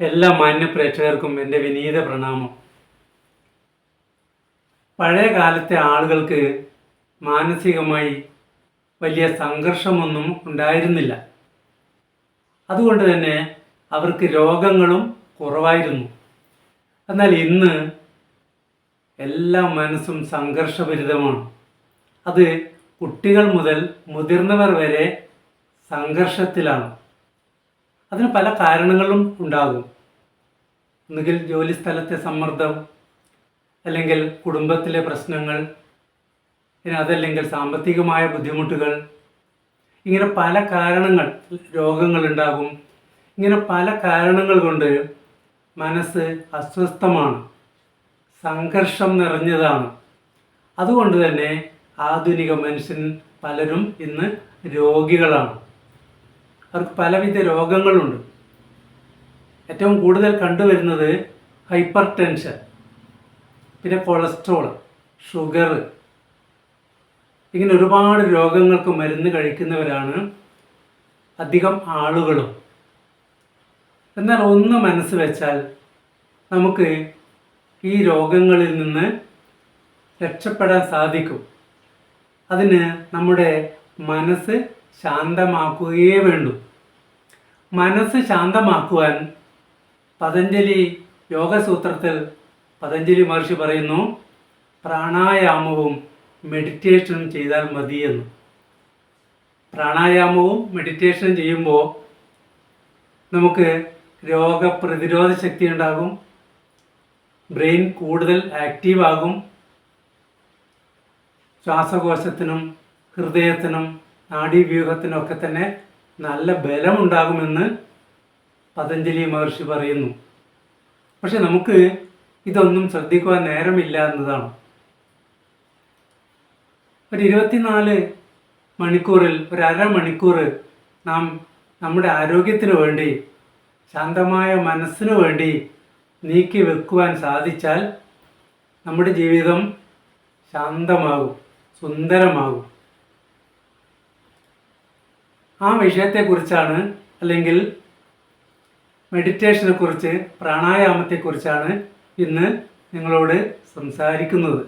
എല്ലാ മാന്യ പ്രേക്ഷകർക്കും എന്റെ വിനീത പ്രണാമം. പഴയ കാലത്തെ ആളുകൾക്ക് മാനസികമായി വലിയ സംഘർഷമൊന്നും ഉണ്ടായിരുന്നില്ല. അതുകൊണ്ട് തന്നെ അവർക്ക് രോഗങ്ങളും കുറവായിരുന്നു. എന്നാൽ ഇന്ന് എല്ലാ മനസ്സും സംഘർഷഭരിതമാണ്. അത് കുട്ടികൾ മുതൽ മുതിർന്നവർ വരെ സംഘർഷത്തിലാണ്. അതിന് പല കാരണങ്ങളും ഉണ്ടാകും. ഒന്നുകിൽ ജോലി സ്ഥലത്തെ സമ്മർദ്ദം അല്ലെങ്കിൽ കുടുംബത്തിലെ പ്രശ്നങ്ങൾ പിന്നെ അതല്ലെങ്കിൽ സാമ്പത്തികമായ ബുദ്ധിമുട്ടുകൾ. ഇങ്ങനെ പല കാരണങ്ങൾ രോഗങ്ങൾ ഉണ്ടാകും. ഇങ്ങനെ പല കാരണങ്ങൾ കൊണ്ട് മനസ്സ് അസ്വസ്ഥമാണ് സംഘർഷം നിറഞ്ഞതാണ്. അതുകൊണ്ട് തന്നെ ആധുനിക മനുഷ്യൻ പലരും ഇന്ന് രോഗികളാണ്. അവർക്ക് പലവിധ രോഗങ്ങളുണ്ട്. ഏറ്റവും കൂടുതൽ കണ്ടുവരുന്നത് ഹൈപ്പർ ടെൻഷൻ പിന്നെ കൊളസ്ട്രോൾ ഷുഗർ. ഇങ്ങനെ ഒരുപാട് രോഗങ്ങൾക്ക് മരുന്ന് കഴിക്കുന്നവരാണ് അധികം ആളുകളും. എന്നാൽ ഒന്ന് മനസ്സ് വെച്ചാൽ നമുക്ക് ഈ രോഗങ്ങളിൽ നിന്ന് രക്ഷപ്പെടാൻ സാധിക്കും. അതിന് നമ്മുടെ മനസ്സ് ശാന്തമാക്കുകയേ വേണ്ടൂ. മനസ്സ് ശാന്തമാക്കുവാൻ പതഞ്ജലി യോഗസൂത്രത്തിൽ പതഞ്ജലി മഹർഷി പറയുന്നു പ്രാണായാമവും മെഡിറ്റേഷനും ചെയ്താൽ മതിയെന്ന്. പ്രാണായാമവും മെഡിറ്റേഷനും ചെയ്യുമ്പോൾ നമുക്ക് രോഗപ്രതിരോധ ശക്തി ഉണ്ടാകും ബ്രെയിൻ കൂടുതൽ ആക്റ്റീവ് ആകും ശ്വാസകോശത്തിനും ഹൃദയത്തിനും നാഡീവ്യൂഹത്തിനും ഒക്കെ തന്നെ നല്ല ബലമുണ്ടാകുമെന്ന് പതഞ്ജലി മഹർഷി പറയുന്നു. പക്ഷെ നമുക്ക് ഇതൊന്നും ശ്രദ്ധിക്കുവാൻ നേരമില്ല എന്നതാണ്. ഒരു ഇരുപത്തിനാല് മണിക്കൂറിൽ ഒരു അരമണിക്കൂർ നാം നമ്മുടെ ആരോഗ്യത്തിന് വേണ്ടി ശാന്തമായ മനസ്സിന് വേണ്ടി നീക്കി വെക്കുവാൻ സാധിച്ചാൽ നമ്മുടെ ജീവിതം ശാന്തമാകും സുന്ദരമാകും. ആ വിഷയത്തെക്കുറിച്ചാണ് അല്ലെങ്കിൽ മെഡിറ്റേഷനെ കുറിച്ച് പ്രാണായാമത്തെക്കുറിച്ചാണ് ഇന്ന് നിങ്ങളോട് സംസാരിക്കുന്നത്.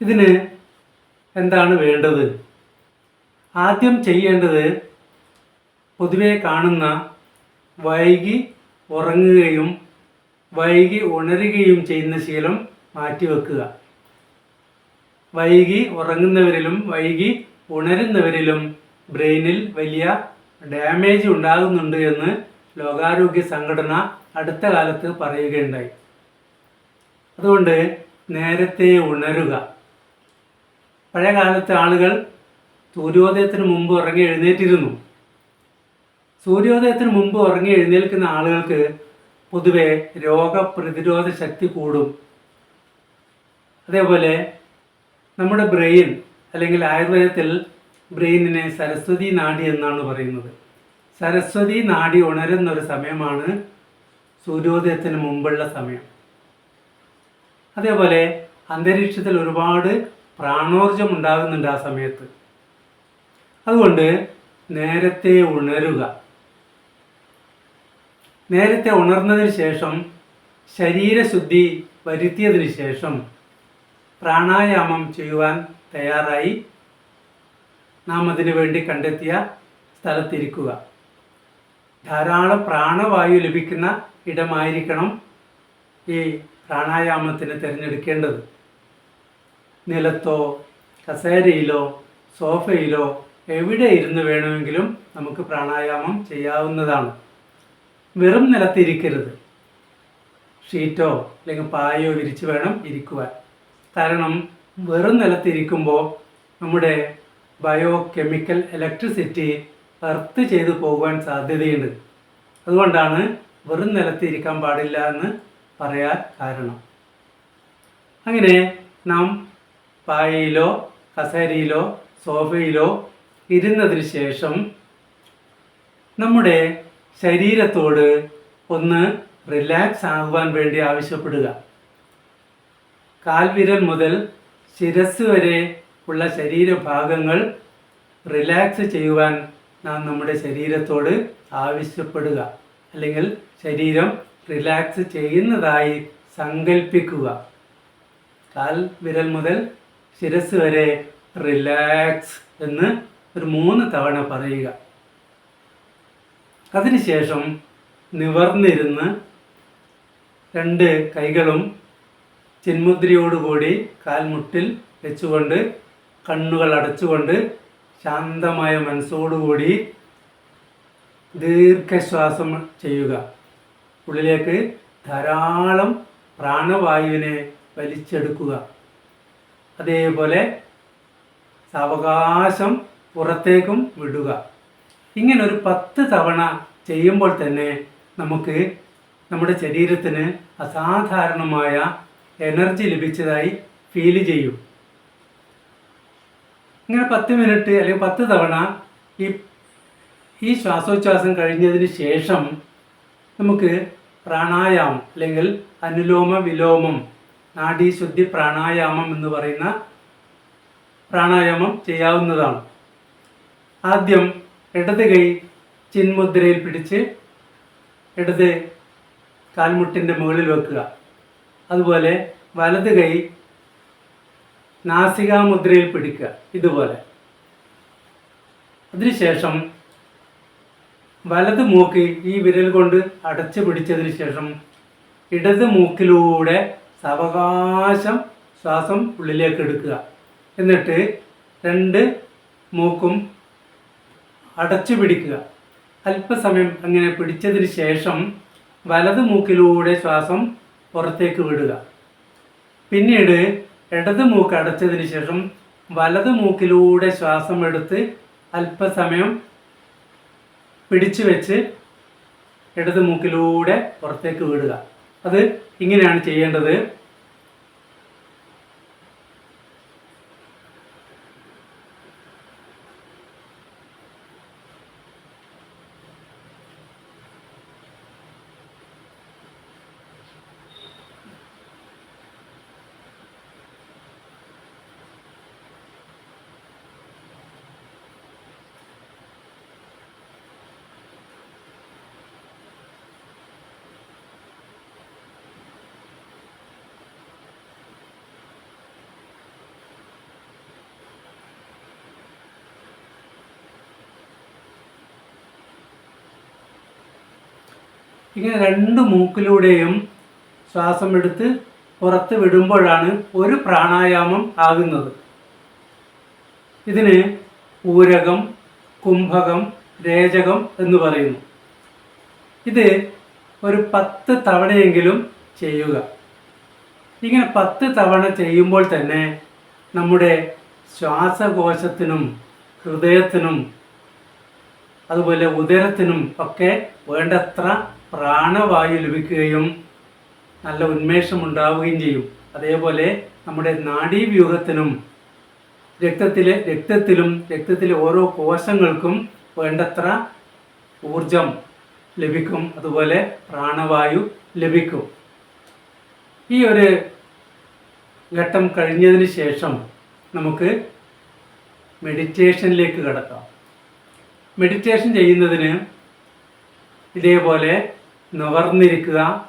ഇതിന് എന്താണ് വേണ്ടത്? ആദ്യം ചെയ്യേണ്ടത് പൊതുവെ കാണുന്ന വൈകി ഉറങ്ങുകയും വൈകി ഉണരുകയും ചെയ്യുന്ന ശീലം മാറ്റിവെക്കുക. വൈകി ഉറങ്ങുന്നവരിലും വൈകി ഉണരുന്നവരിലും ബ്രെയിനിൽ വലിയ ഡാമേജ് ഉണ്ടാകുന്നുണ്ട് എന്ന് ലോകാരോഗ്യ സംഘടന അടുത്ത കാലത്ത് പറയുകയുണ്ടായി. അതുകൊണ്ട് നേരത്തെ ഉണരുക. പഴയ കാലത്ത് ആളുകൾ സൂര്യോദയത്തിന് മുമ്പ് ഉറങ്ങി എഴുന്നേറ്റിരുന്നു. സൂര്യോദയത്തിന് മുമ്പ് ഉറങ്ങി എഴുന്നേൽക്കുന്ന ആളുകൾക്ക് പൊതുവെ രോഗപ്രതിരോധ ശക്തി കൂടും. അതേപോലെ നമ്മുടെ ബ്രെയിൻ അല്ലെങ്കിൽ ആയുർവേദത്തിൽ ബ്രെയിനിനെ സരസ്വതി നാഡി എന്നാണ് പറയുന്നത്. സരസ്വതി നാഡി ഉണരുന്ന ഒരു സമയമാണ് സൂര്യോദയത്തിന് മുമ്പുള്ള സമയം. അതേപോലെ അന്തരീക്ഷത്തിൽ ഒരുപാട് പ്രാണോർജം ഉണ്ടാകുന്നുണ്ട് ആ സമയത്ത്. അതുകൊണ്ട് നേരത്തെ ഉണരുക. നേരത്തെ ഉണർന്നതിന് ശേഷം ശരീരശുദ്ധി വരുത്തിയതിന് ശേഷം പ്രാണായാമം ചെയ്യുവാൻ തയ്യാറായി നാം അതിനു വേണ്ടി കണ്ടെത്തിയ സ്ഥലത്തിരിക്കുക. ധാരാളം പ്രാണവായു ലഭിക്കുന്ന ഇടമായിരിക്കണം ഈ പ്രാണായാമത്തിന് തിരഞ്ഞെടുക്കേണ്ടത്. നിലത്തോ കസേരയിലോ സോഫയിലോ എവിടെ ഇരുന്ന് വേണമെങ്കിലും നമുക്ക് പ്രാണായാമം ചെയ്യാവുന്നതാണ്. വെറും നിലത്തിരിക്കരുത്. ഷീറ്റോ അല്ലെങ്കിൽ പായോ വിരിച്ച് വേണം ഇരിക്കുവാൻ. കാരണം വെറും നിലത്തിരിക്കുമ്പോൾ നമ്മുടെ ബയോ കെമിക്കൽ ഇലക്ട്രിസിറ്റി എർത്ത് ചെയ്തു പോകുവാൻ സാധ്യതയുണ്ട്. അതുകൊണ്ടാണ് വെറും നിലത്തിരിക്കാൻ പാടില്ല എന്ന് പറയാൻ കാരണം. അങ്ങനെ നാം പായയിലോ കസേരയിലോ സോഫയിലോ ഇരുന്നതിന് ശേഷം നമ്മുടെ ശരീരത്തോട് ഒന്ന് റിലാക്സ് ആകുവാൻ വേണ്ടി ആവശ്യപ്പെടുക. കാൽവിരൽ മുതൽ ശിരസ് വരെ ഉള്ള ശരീരഭാഗങ്ങൾ റിലാക്സ് ചെയ്യുവാൻ നാം നമ്മുടെ ശരീരത്തോട് ആവശ്യപ്പെടുക. അല്ലെങ്കിൽ ശരീരം റിലാക്സ് ചെയ്യുന്നതായി സങ്കല്പിക്കുക കാൽ വിരൽ മുതൽ ശിരസ് വരെ റിലാക്സ് എന്ന് ഒരു മൂന്ന് തവണ പറയുക. അതിനുശേഷം നിവർന്നിരുന്ന് രണ്ട് കൈകളും ചിന്മുദ്രയോടുകൂടി കാൽമുട്ടിൽ വെച്ചുകൊണ്ട് കണ്ണുകൾ അടച്ചുകൊണ്ട് ശാന്തമായ മനസ്സോടുകൂടി ദീർഘശ്വാസം ചെയ്യുക. ഉള്ളിലേക്ക് ധാരാളം പ്രാണവായുവിനെ വലിച്ചെടുക്കുക. അതേപോലെ സാവകാശം പുറത്തേക്കും വിടുക. ഇങ്ങനെ ഒരു പത്ത് തവണ ചെയ്യുമ്പോൾ തന്നെ നമുക്ക് നമ്മുടെ ശരീരത്തിന് അസാധാരണമായ എനർജി ലഭിച്ചതായി ഫീൽ ചെയ്യും. ഇങ്ങനെ പത്ത് മിനിറ്റ് അല്ലെങ്കിൽ പത്ത് തവണ ഈ ഈ ശ്വാസോച്ഛ്വാസം കഴിഞ്ഞതിന് ശേഷം നമുക്ക് പ്രാണായാമം അല്ലെങ്കിൽ അനുലോമ വിലോമം നാഡീശുദ്ധി പ്രാണായാമം എന്ന് പറയുന്ന പ്രാണായാമം ചെയ്യാവുന്നതാണ്. ആദ്യം ഇടത് കൈ ചിന്മുദ്രയിൽ പിടിച്ച് ഇടത് കാൽമുട്ടിന്റെ മുകളിൽ വെക്കുക. അതുപോലെ വലത് കൈ നാസികാമുദ്രയിൽ പിടിക്കുക ഇതുപോലെ. അതിനുശേഷം വലത് മൂക്ക് ഈ വിരൽ കൊണ്ട് അടച്ചു പിടിച്ചതിന് ശേഷം ഇടത് മൂക്കിലൂടെ സാവകാശം ശ്വാസം ഉള്ളിലേക്ക് എടുക്കുക. എന്നിട്ട് രണ്ട് മൂക്കും അടച്ചു പിടിക്കുക. അല്പസമയം അങ്ങനെ പിടിച്ചതിന് ശേഷം വലത് മൂക്കിലൂടെ ശ്വാസം പുറത്തേക്ക് വിടുക. പിന്നീട് ഇടത് മൂക്ക് അടച്ചതിന് ശേഷം വലത് മൂക്കിലൂടെ ശ്വാസം എടുത്ത് അല്പസമയം പിടിച്ചു വെച്ച് ഇടത് മൂക്കിലൂടെ പുറത്തേക്ക് വിടുക. അത് ഇങ്ങനെയാണ് ചെയ്യേണ്ടത്. ഇങ്ങനെ രണ്ട് മൂക്കിലൂടെയും ശ്വാസം എടുത്ത് പുറത്ത് വിടുമ്പോഴാണ് ഒരു പ്രാണായാമം ആകുന്നത്. ഇതിന് ഊരകം കുംഭകം രേചകം എന്ന് പറയുന്നു. ഇത് ഒരു പത്ത് തവണയെങ്കിലും ചെയ്യുക. ഇങ്ങനെ പത്ത് തവണ ചെയ്യുമ്പോൾ തന്നെ നമ്മുടെ ശ്വാസകോശത്തിനും ഹൃദയത്തിനും അതുപോലെ ഉദരത്തിനും ഒക്കെ വേണ്ടത്ര പ്രാണവായു ലഭിക്കുകയും നല്ല ഉന്മേഷം ഉണ്ടാവുകയും ചെയ്യും. അതേപോലെ നമ്മുടെ നാഡീവ്യൂഹത്തിനും രക്തത്തിലെ രക്തത്തിലും രക്തത്തിലെ ഓരോ കോശങ്ങൾക്കും വേണ്ടത്ര ഊർജം ലഭിക്കും. അതുപോലെ പ്രാണവായു ലഭിക്കും. ഈ ഒരു ഘട്ടം കഴിഞ്ഞതിന് ശേഷം നമുക്ക് മെഡിറ്റേഷനിലേക്ക് കടക്കാം. മെഡിറ്റേഷൻ ചെയ്യുന്നതിന് ഇതേപോലെ നിവർന്നിരിക്കുക.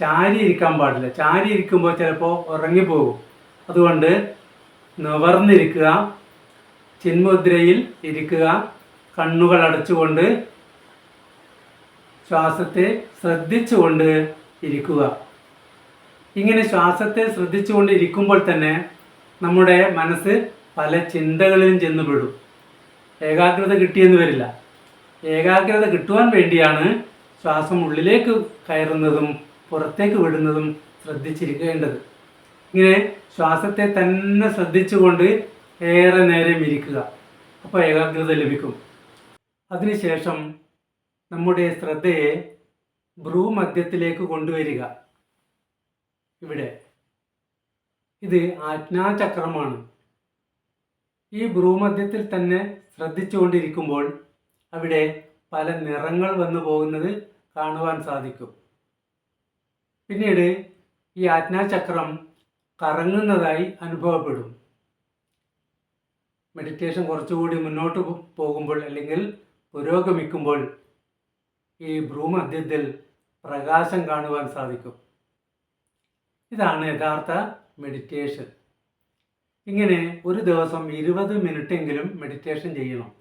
ചാരി ഇരിക്കാൻ പാടില്ല. ചാരി ഇരിക്കുമ്പോൾ ചിലപ്പോൾ ഉറങ്ങിപ്പോകും. അതുകൊണ്ട് നിവർന്നിരിക്കുക. ചിന്മുദ്രയിൽ ഇരിക്കുക. കണ്ണുകൾ അടച്ചുകൊണ്ട് ശ്വാസത്തെ ശ്രദ്ധിച്ചുകൊണ്ട് ഇരിക്കുക. ഇങ്ങനെ ശ്വാസത്തെ ശ്രദ്ധിച്ചുകൊണ്ട് ഇരിക്കുമ്പോൾ തന്നെ നമ്മുടെ മനസ്സ് പല ചിന്തകളിലും ചെന്നുപെടും. ഏകാഗ്രത കിട്ടിയെന്ന് വരില്ല. ഏകാഗ്രത കിട്ടുവാൻ വേണ്ടിയാണ് ശ്വാസം ഉള്ളിലേക്ക് കയറുന്നതും പുറത്തേക്ക് വിടുന്നതും ശ്രദ്ധിച്ചിരിക്കേണ്ടത്. ഇങ്ങനെ ശ്വാസത്തെ തന്നെ ശ്രദ്ധിച്ചുകൊണ്ട് ഏറെ നേരം ഇരിക്കുക. അപ്പോൾ ഏകാഗ്രത ലഭിക്കും. അതിനുശേഷം നമ്മുടെ ശ്രദ്ധയെ ഭ്രൂമധ്യത്തിലേക്ക് കൊണ്ടുവരിക. ഇവിടെ. ഇത് ആജ്ഞാചക്രമാണ്. ഈ ഭ്രൂമധ്യത്തിൽ തന്നെ ശ്രദ്ധിച്ചുകൊണ്ടിരിക്കുമ്പോൾ അവിടെ പല നിറങ്ങൾ വന്നു പോകുന്നത് കാണുവാൻ സാധിക്കും. പിന്നീട് ഈ ആജ്ഞാചക്രം കറങ്ങുന്നതായി അനുഭവപ്പെടും. മെഡിറ്റേഷൻ കുറച്ചുകൂടി മുന്നോട്ട് പോകുമ്പോൾ അല്ലെങ്കിൽ പുരോഗമിക്കുമ്പോൾ ഈ ഭ്രൂമധ്യത്തിൽ പ്രകാശം കാണുവാൻ സാധിക്കും. ഇതാണ് യഥാർത്ഥ മെഡിറ്റേഷൻ ഇങ്ങനെ ഒരു ദിവസം ഇരുപത് മിനിറ്റെങ്കിലും മെഡിറ്റേഷൻ ചെയ്യണം.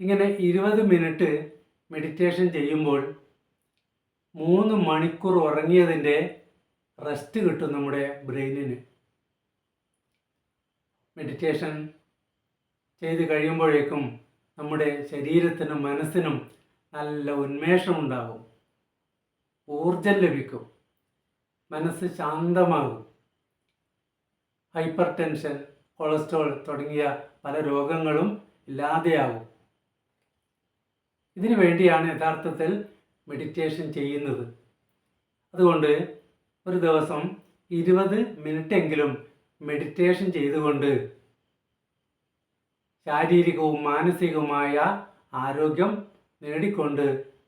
ഇങ്ങനെ ഇരുപത് മിനിറ്റ് മെഡിറ്റേഷൻ ചെയ്യുമ്പോൾ മൂന്ന് മണിക്കൂർ ഉറങ്ങിയതിന്റെ റെസ്റ്റ് കിട്ടും നമ്മുടെ ബ്രെയിനിന്. മെഡിറ്റേഷൻ ചെയ്ത് കഴിയുമ്പോഴേക്കും നമ്മുടെ ശരീരത്തിനും മനസ്സിനും നല്ല ഉന്മേഷം ഉണ്ടാകും ഊർജം ലഭിക്കും. മനസ്സ് ശാന്തമാകും. ഹൈപ്പർ ടെൻഷൻ കൊളസ്ട്രോൾ തുടങ്ങിയ പല രോഗങ്ങളും ഇല്ലാതെയാകും. ഇതിനു വേണ്ടിയാണ് യഥാർത്ഥത്തിൽ മെഡിറ്റേഷൻ ചെയ്യുന്നത്. അതുകൊണ്ട് ഒരു ദിവസം ഇരുപത് മിനിറ്റെങ്കിലും മെഡിറ്റേഷൻ ചെയ്തുകൊണ്ട് ശാരീരികവും മാനസികവുമായ ആരോഗ്യം നേടിക്കൊണ്ട്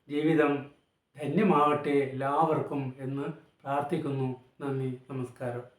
ജീവിതം ധന്യമാവട്ടെ എല്ലാവർക്കും എന്ന് പ്രാർത്ഥിക്കുന്നു. നന്ദി നമസ്കാരം.